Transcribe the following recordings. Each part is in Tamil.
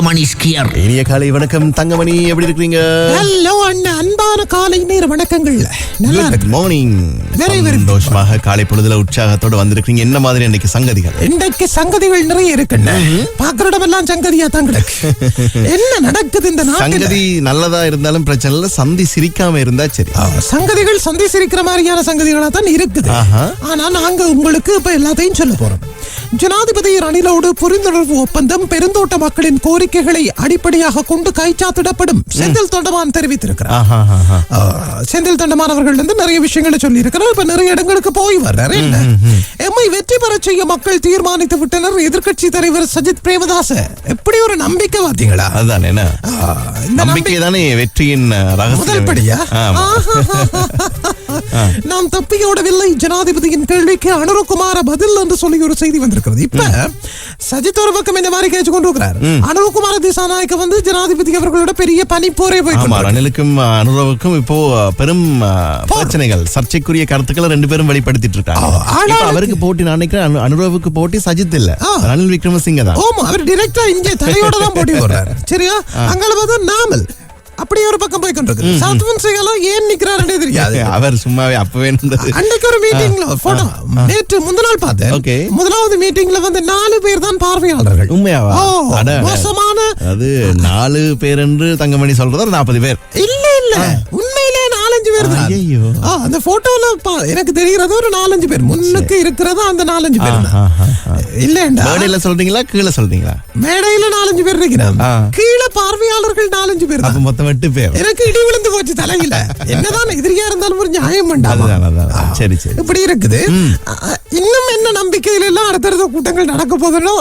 தங்கமணி ஸ்கியர். இனிய காலை வணக்கம் தங்கமணி எப்படி இருக்கீங்க ஹலோ அண்ணா அன்பான காலை நேர வணக்கங்கள் நல்லா இருக்கு. Morning very good. சந்தோஷமாக காலை பொழுதுல உற்சாகத்தோட வந்திருக்கீங்க என்ன மாதிரி இன்னைக்கு சங்கதிகள்? இன்றைக்கு சங்கதிகள் நிறைய இருக்குண்ணே பாக்குற இடமெல்லாம் சங்கதியா தான் கிடக்கு என்ன நடக்குது இந்த நாட்டில்? சங்கதி நல்லதா இருந்தாலும் பிரச்சனை இல்ல. சந்தி சிரிக்காம இருந்தா சரி. சங்கதிகள் சந்தி சிரிக்கிற மாதிரியான சங்கதிகளா தான் இருக்குது. ஆனா நாங்க உங்களுக்கு இப்ப எல்லாத்தையும் சொல்ல போறோம். ஜனாதிபதி ரணிலோடு புரிந்துணர்வு ஒப்பந்தம் பெருந்தோட்ட மக்களின் கோரிக்கைகளை அடிப்படையாக கொண்டு கைச்சாத்திடப்படும். செந்தில் தொண்டமான் தெரிவித்திருக்கிறார். செந்தில் தொண்டமான் அவர்கள் வந்து நிறைய விஷயங்களை சொல்லி இருக்கிறார் இப்ப நிறைய இடங்களுக்கு போய் வர்றாரு. என்ன? எம்மை வெற்றி பெற செய்ய மக்கள் தீர்மானித்து விட்டனர். எதிர்க்கட்சி தலைவர் சஜித் பிரேமதாச. எப்படி ஒரு நம்பிக்கை பாத்தீங்களா அதுதான் என்ன நம்பிக்கை தானே வெற்றியின் முதல் படியா? நாம் தப்பியோடவில்லை. ஜனாதிபதியின் கேள்விக்கு அனுரகுமார பதில் என்று சொல்லி ஒரு செய்தி வந்திருக்கிறது. இப்ப சஜித் ஒரு பக்கம் இந்த மாதிரி கேச்சு கொண்டு இருக்கிறார் அனுரகுமார திசாநாயக்க வந்து ஜனாதிபதி அவர்களோட பெரிய பனிப்போரே போய். ரணிலுக்கும் அனுரவுக்கும் இப்போ பெரும் பிரச்சனைகள் சர்ச்சைக்குரிய கருத்துக்களை ரெண்டு பேரும் வெளிப்படுத்திட்டு இருக்காங்க. அவருக்கு போட்டி நான் நினைக்கிறேன் அனு- அனுரவுக்கு போட்டி சஜித் இல்ல. ரணில் விக்ரமசிங்க தான் ஆமா அவர் டிரெக்டா இங்கே தலையோட தான் போட்டி போடுறாரு. சரியா? அங்கால பார்த்தா நாமல். அப்படியே ஒரு பக்கம் போய் கொண்டிருக்கு சவுத் சிங்கெல்லாம் ஏன் நிக்கிறாருன்னே தெரியாது. அவர் சும்மாவே அப்பவே அன்னைக்கு ஒரு மீட்டிங்ல போட்டோ நேற்று முந்த நாள் பார்த்தேன். முதலாவது மீட்டிங்ல வந்து நாலு பேர் தான் பார்வையாளர்கள். உண்மையாவா. மோசமான அது நாலு பேர் என்று தங்கமணி சொல்றது நாற்பது பேர்? இல்ல இல்ல. பேர் தான். அந்த போட்டோல எனக்கு தெரிகிறது ஒரு நாலஞ்சு பேர். முன்னுக்கு இருக்கிறது அந்த நாலஞ்சு பேர் தான். இல்லண்டா மேடையில சொல்றீங்களா கீழே சொல்றீங்களா? மேடையில நாலஞ்சு பேர் இருக்கிறோம். ஆ. கீழே பார்வையாளர்கள் நாலஞ்சு பேர் தான். மொத்தம் எட்டு பேர். எனக்கு இடி விழுந்து போச்சு தலையில. என்னதான் எதிரியா இருந்தாலும் ஒரு நியாயம் அதுதான் சரி சரி. இப்படி இருக்குது. இன்னும் என்ன நம்பிக்கையில எல்லாம் அடுத்தடுத்த கூட்டங்கள் நடக்க போதுனோ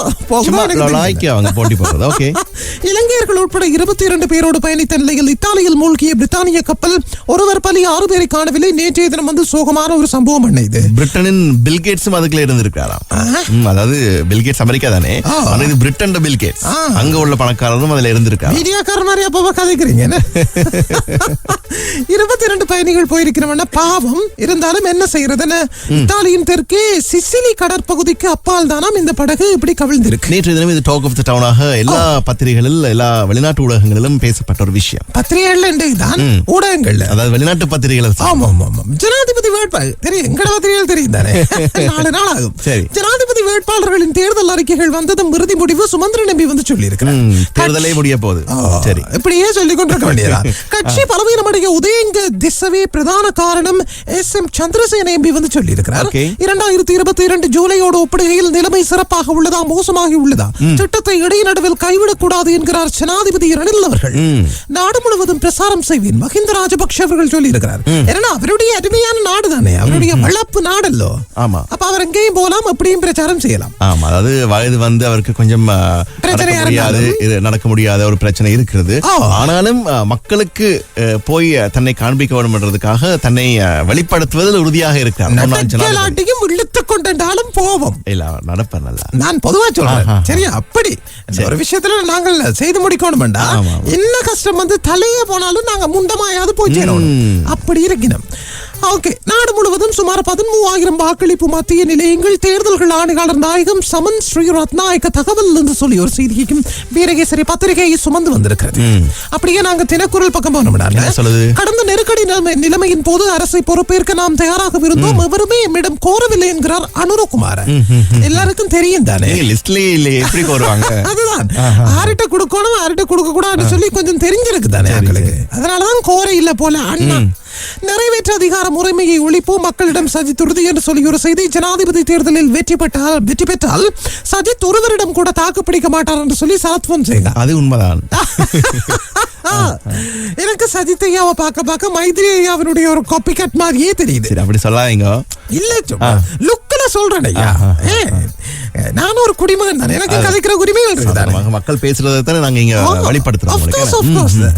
இலங்கையர்கள் உட்பட இருபத்தி இரண்டு பேரோடு பயணித்த நிலையில் இத்தாலியில் மூழ்கிய பிரித்தானிய கப்பல் ஒருவர் பலி ஆறு பேரை காணவில்லை. நேற்றைய தினம் வந்து சோகமான ஒரு சம்பவம் என்ன இது பிரிட்டனின் பில்கேட்ஸும் அதுக்குள்ள இருந்திருக்காராம் அதாவது பில்கேட்ஸ் அமெரிக்கா தானே. ஆனா இது பிரிட்டன் பில்கேட்ஸ். அங்க உள்ள பணக்காரரும் அதுல இருந்திருக்காரு மீடியாக்கார மாதிரி அப்பவா கதைக்கிறீங்க? இருபத்தி இரண்டு பயணிகள் போயிருக்கிறவன பாவம். இருந்தாலும் என்ன செய்யறதுன்னு இத்தாலியின் தெற்கே சிசிலி கடற்பகுதிக்கு அப்பால் தானாம் இந்த படகு இப்படி கவிழ்ந்திருக்கு. நேற்று தினம் இது டாக் ஆஃப் த டவுனாக எல்லா பத்திரிகைகளில் எல்லா வெளிநாட்டு ஊடகங்களிலும் பேசப்பட்ட ஒரு விஷயம். பத்திரிகைகள்ல தான் ஊடகங்கள்ல. அதாவது வெளிநாட்டு பத்திரிகைகள் ஆமா ஆமா ஆமா ஜனாதிபதி வேட்பாளர். தெரியும் எங்கட பத்திரிகைகள் தெரியும் தானே? நாலு நாள் ஆகும். சரி. ஜனாதிபதி வேட்பாளர்களின் தேர்தல் அறிக்கைகள் வந்ததும் இறுதி முடிவு சுமந்திர நம்பி வந்து சொல்லி தேர்தலே முடிய போகுது. சரி. இப்படியே சொல்லிக் கொண்டிருக்க வேண்டியதா கட்சி பலவீனமடைய உதயங்க திசவே பிரதான காரணம் எஸ் எம் சந்திரசேன எம்பி வந்து சொல்லி இருக்கிறார். இரண்டாயிரத்தி இருபத்தி இரண்டு ஜூலையோடு ஒப்பிடுகையில் நிலைமை சிறப்பாக உள்ளதா மோசமாகி உள்ளதா? திட்டத்தை இடைநடுவில் கைவிடக்கூடாது என்கிறார் ஜனாதிபதி ரணில் அவர்கள். நாடு முழுவதும் பிரசாரம் செய்வேன் மஹிந்த ராஜபக்ஷ அவர்கள் சொல்லி இருக்கிறார் ஏன்னா அவருடைய அருமையான நாடு தானே அவருடைய வளர்ப்பு நாடல்லோ? ஆமா. அப்ப அவர் எங்கேயும் போலாம் அப்படியும் பிரச்சாரம் செய்யலாம். ஆமா அதாவது வயது வந்து அவருக்கு கொஞ்சம் நடக்க முடியாது இருந்தாலும். இது நடக்க முடியாத ஒரு பிரச்சனை இருக்கிறது. ஆனாலும் மக்களுக்கு போய் தன்னை காண்பிக்க வேண்டும் என்றதுக்காக தன்னை வெளிப்படுத்துவதில் உறுதியாக இருக்கிறார். இழுத்துக் கொண்டாலும் போவோம். இல்ல அவர் நடப்பார் நல்லா. நான் பொதுவா சொல்றேன். சரியா அப்படி. ஒரு விஷயத்துல நாங்கள் செய்து முடிக்கணும். என்ன கஷ்டம் வந்து தலையே போனாலும் நாங்க முண்டமாயாவது போய் சேரணும். அப்படி இருக்கணும் ஓகே. நாடு முழுவதும் சுமார் பதிமூவாயிரம் வாக்களிப்பு மத்திய நிலையங்கள் தேர்தல்கள் ஆணையாளர் நாயகம் சமன் ஸ்ரீ ரத்நாயக்க தகவல் என்று சொல்லி ஒரு செய்திக்கும் வீரகேசரி பத்திரிகையை சுமந்து வந்திருக்கிறது. அப்படியே நாங்க தினக்குரல் பக்கம் சொல்லுது? கடந்த நிலைமையின் போது அரசை பொறுப்பேற்க நாம் தயாராக இருந்தோம். எவருமே எம்மிடம் கோரவில்லை என்கிறார் அனுரகுமார் எல்லாருக்கும் தெரியும் தானே? எப்படி வருவாங்க அதுதான். ஆர்கிட்ட கொடுக்கணும் ஆர்கிட்ட கொடுக்க கூடாதுன்னு சொல்லி கொஞ்சம் தெரிஞ்சிருக்கு தானே அதனாலதான் கோரை இல்ல போல அண்ணா. நிறைவேற்ற அதிகார முறைமையை ஒழிப்போம் மக்களிடம் சஜித் உறுதி என்று சொல்லி ஒரு செய்தி ஜனாதிபதி தேர்தலில் வெற்றி பெற்றால் வெற்றி பெற்றால் சஜித் ஒருவரிடம் கூட தாக்கு பிடிக்க மாட்டார் என்று சொல்லி சரத் பொன்சேகா. அது உண்மைதான். எனக்கு சஜித் ஐயாவை பார்க்க பார்க்க மைத்ரி ஐயாவினுடைய ஒரு காப்பி கட் மாதிரியே தெரியுது. அப்படி சொல்லாதீங்க. இல்ல சும்மா லுக்ல சொல்றேன் ஐயா. நானும் ஒரு குடிமகன் தான். எனக்கு கதைக்கிற உரிமைகள் சாதாரணமாக மக்கள் பேசுறதை தானே நாங்க இங்க வெளிப்படுத்துறோம்.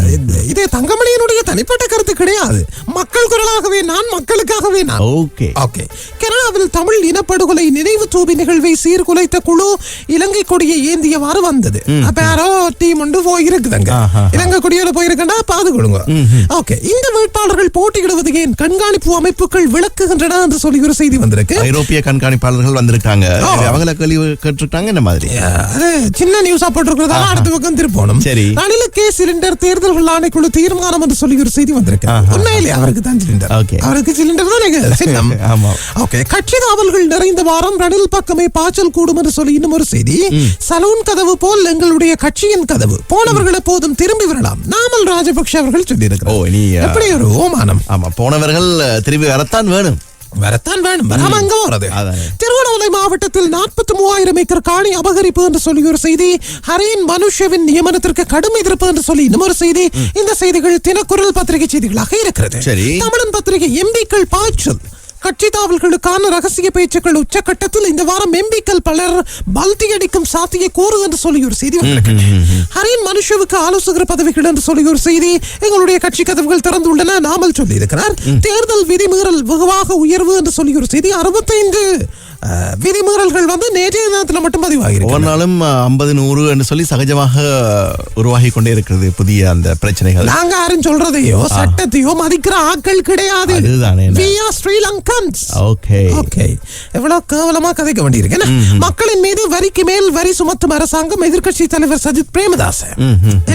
இது- தங்கமணியினுடைய தனிப்பட்ட கருத்து கிடையாது. மக்கள் குரலாகவே நான் மக்களுக்காகவே நான். ஓகே. ஓகே. கனடாவில் தமிழ் இனப்படுகொலை நினைவு தூபி நிகழ்வை சீர்குலைத்த குழு இலங்கை கொடியை ஏந்தியவாறு வந்தது. அப்ப யாரோ டீம் ஒன்று போயிருக்குதுங்க. இலங்கை கொடியோட போயிருக்கா பாதுகொள்ளுங்க. ஓகே. இந்த வேட்பாளர்கள் போட்டியிடுவது ஏன் கண்காணிப்பு அமைப்புகள் விளக்குகின்றன என்று சொல்லி ஒரு செய்தி வந்திருக்கு. ஐரோப்பிய கண்காணிப்பாளர்கள் வந்திருக்காங்க. அவங்கள கேள்வி கேட்டிருக்காங்க இந்த மாதிரி. அது சின்ன நியூஸா போட்டிருக்கிறதால அடுத்த பக்கம் திருப்பணும். சரி. ரணில கே சிலிண்டர் தேர்தல்கள் ஆணைக்குழு தீர்மானம் என்று சொல்லி ஒரு செய்தி வந்திருக்கு. உண்மையிலே அவருக்கு தான் சிலிண்டர். அவருக்கு சிலிண்டர் தான் சின்னம். ஓகே கட்சி தாவல்கள் நிறைந்த வாரம் ரணில் பக்கமே பாய்ச்சல் கூடும் என்று சொல்லி இன்னும் ஒரு செய்தி. சலூன் கதவு போல் எங்களுடைய கட்சியின் கதவு. போனவர்கள் எப்போதும் திரும்பி வரலாம். நாமல் ராஜபக்ஷ அவர்கள் சொல்லியிருக்கிறார். எப்படி ஒரு ஓமானம்? ஆமா போனவர்கள் திரும்பி வரத்தான் வேணும். வரத்தான் வேணும். வராம அங்க போறது. திருவண்ணாமலை மாவட்டத்தில் நாற்பத்தி மூவாயிரம் ஏக்கர் காணி அபகரிப்பு என்று சொல்லி ஒரு செய்தி ஹரேன் மனுஷவின் நியமனத்திற்கு கடும் எதிர்ப்பு என்று சொல்லி இன்னும் ஒரு செய்தி இந்த செய்திகள் தினக்குரல் பத்திரிகை செய்திகளாக இருக்கிறது. தமிழன் பத்திரிகை எம்பிக்கள் பாய்ச்சல். கட்சி தாவல்களுக்கான ரகசிய பேச்சுக்கள் உச்சக்கட்டத்தில் இந்த வாரம் எம்பிக்கள் பலர் பல்டி அடிக்கும் சாத்திய கூறு என்று சொல்லி ஒரு செய்தி ஹரீன் மனுஷவுக்கு ஆலோசகர் பதவிகள் என்று சொல்லி ஒரு செய்தி எங்களுடைய கட்சி கதவுகள் திறந்துள்ளன நாமல் சொல்லி இருக்கிறார் தேர்தல் விதிமீறல் வெகுவாக உயர்வு என்று சொல்லி ஒரு செய்தி. அறுபத்தைந்து விதிமீறல்கள் வந்து நேற்றைய தினத்தில் மட்டும் பதிவாகி ஒவ்வொரு நாளும் ஐம்பது நூறு என்று சொல்லி சகஜமாக உருவாகி கொண்டே இருக்கிறது புதிய அந்த பிரச்சனைகள். நாங்க யாரும் சொல்றதையோ சட்டத்தையோ மதிக்கிற ஆட்கள் கிடையாது. எவ்வளவு கேவலமா கதைக்க வேண்டியிருக்கு? மக்களின் மீது வரிக்கு மேல் வரி சுமத்தும் அரசாங்கம் எதிர்க்கட்சி தலைவர் சஜித் பிரேமதாஸ்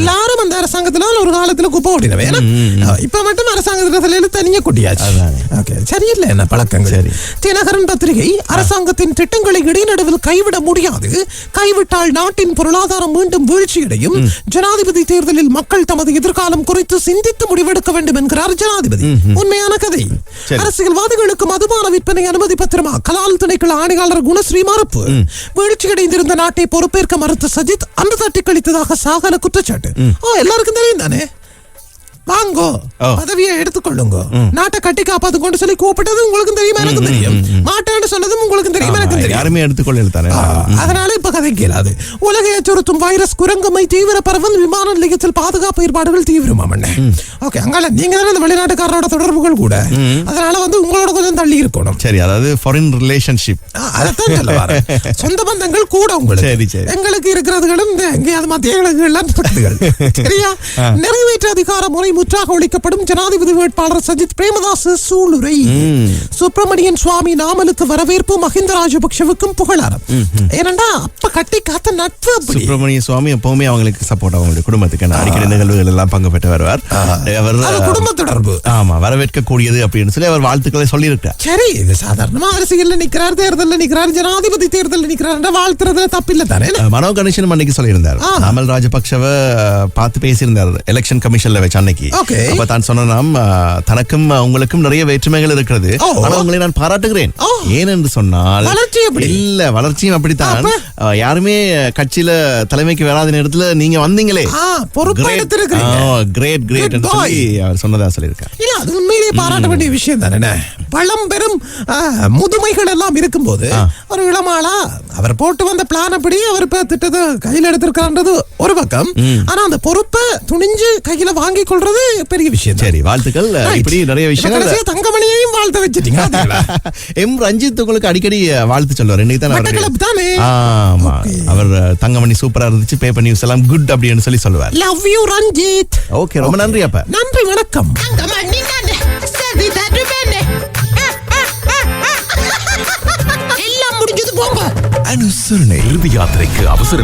எல்லாரும் அந்த அரசாங்கத்துல ஒரு காலத்துல குப்பை ஓடினவே இப்ப மட்டும் அரசாங்கத்துல தனியா கொட்டியாச்சு. சரியில்லை என்ன சரி. தினகரன் பத்திரிகை அரசாங்கத்தின் திட்டங்களை இடைநடுவில் கைவிட முடியாது. கைவிட்டால் நாட்டின் பொருளாதாரம் மீண்டும் வீழ்ச்சியடையும். ஜனாதிபதி தேர்தலில் மக்கள் தமது எதிர்காலம் குறித்து சிந்தித்து முடிவெடுக்க வேண்டும் என்கிறார் ஜனாதிபதி. உண்மையான கதை. அரசியல்வாதிகளுக்கு மதுபான விற்பனை அனுமதி பத்திரமா? கலால் திணைக்கள ஆணையாளர் குணஸ்ரீ மறுப்பு வீழ்ச்சியடைந்திருந்த நாட்டை பொறுப்பேற்க மறுத்த சஜித் அந்த தட்டி கழித்ததாக சாகல குற்றச்சாட்டு. எல்லாருக்கும் தெரியும் தானே? வாங்கோ. பதவியை எடுத்துக்கொள்ளுங்க. நாட்டை கட்டி காப்பாத்து கொண்டு சொல்லி கூப்பிட்டது உங்களுக்கும் தெரியுமா எனக்கும் தெரியும். மாட்டேன்னு சொன்னதும் உங்களுக்கும் தெரியுமா எனக்கும் தெரியும். யாருமே எடுத்துக்கொள்ள அதனால இப்ப கதை கேளாது. உலகை அச்சுறுத்தும் வைரஸ் குரங்கம்மை தீவிர பரவல் விமான நிலையத்தில் பாதுகாப்பு ஏற்பாடுகள் தீவிரமா பண்ண ஓகே அங்கால நீங்க தானே இந்த வெளிநாட்டுக்காரரோட தொடர்புகள் கூட. அதனால வந்து உங்களோட கொஞ்சம் தள்ளி இருக்கணும். சரி அதாவது ஃபாரின் ரிலேஷன்ஷிப் அதைத்தான் சொல்ல வரேன். சொந்த பந்தங்கள் கூட உங்களுக்கு. சரி, சரி. எங்களுக்கு இருக்கிறதுகளும் எங்கேயாவது மத்திய சரியா? நிறைவேற்று அதிகார முறை முற்றாக ஒழிக்கப்படும் ஜனாதிபதி வேட்பாளர் சஜித் பிரேமதாஸ் சூளுரை. சுப்பிரமணியன் சுவாமி நாமலுக்கு வரவேற்பு மஹிந்த ராஜபக்ஷவுக்கும் புகழாரம். ஏனண்டா அப்ப கட்டி காத்த நட்பு சுப்பிரமணிய சுவாமி எப்பவுமே அவங்களுக்கு சப்போர்ட் அவங்களுடைய குடும்பத்துக்கு. அடிக்கடி நிகழ்வுகள் எல்லாம் பங்கு பெற்று வருவார். அவர் குடும்ப தொடர்பு. ஆமா வரவேற்கக்கூடியது அப்படின்னு சொல்லி அவர் வாழ்த்துக்களை சொல்லியிருக்கார் சரி இது சாதாரணமா அரசியல்ல நிக்கிறார் தேர்தல்ல நிக்கிறார் ஜனாதிபதி தேர்தல்ல நிக்கிறார் வாழ்த்துறதுல தப்பில்ல தானே மனோ கணேசன் அன்னைக்கு சொல்லியிருந்தார். ஆ. அமல் ராஜபக்ஷவை பார்த்து பேசியிருந்தார். எலெக்ஷன் கமிஷன்ல வச்சு அன்னைக்கு. Okay. அப்ப தான் சொன்னாம் தனக்கும் உங்களுக்கும் நிறைய வேற்றுமைகள் இருக்கிறது. ஆனா உங்களை நான் பாராட்டுகிறேன். ஓ. ஏனென்று சொன்னால்? இல்ல வளர்ச்சியும் அப்படித்தான். யாருமே கட்சியில தலைமைக்கு வராத நேரத்துல நீங்க வந்தீங்களே. கிரேட் கிரேட் என்று அவர் சொன்னதா சொல்லியிருக்கார். இல்ல அது உண்மையிலேயே பாராட்ட வேண்டிய விஷயம் தானே பழம் பெரும் முதுமைகள் எல்லாம் இருக்கும்போது ஒரு இளமாளா அவர் போட்டு வந்த பிளான் அப்படி அவர் திட்டத்தை கையில எடுத்திருக்கான்றது ஒரு பக்கம். ஆனா அந்த பொறுப்பை துணிஞ்சு கையில வாங்கி கொள்றது பெரிய விஷயம். சரி வாழ்த்துக்கள். இப்படி நிறைய விஷயங்கள். தங்கமணியையும் வாழ்த்த வச்சிட்டீங்க? எம் ரஞ்சித் உங்களுக்கு அடிக்கடி வாழ்த்து சொல்லுவார். இன்னைக்கு தான்? ஆமா. அவர் தங்கமணி சூப்பரா இருந்துச்சு பேப்பர் நியூஸ் எல்லாம் குட் அப்படின்னு சொல்லி சொல்லுவார். Love you, Ranjith. ஓகே ரொம்ப நன்றி அப்ப. நன்றி வணக்கம். தங்கமணி எல்லாம் முடிஞ்சது போங்க. அனுசரணை. இறுதி யாத்திரைக்கு அவசர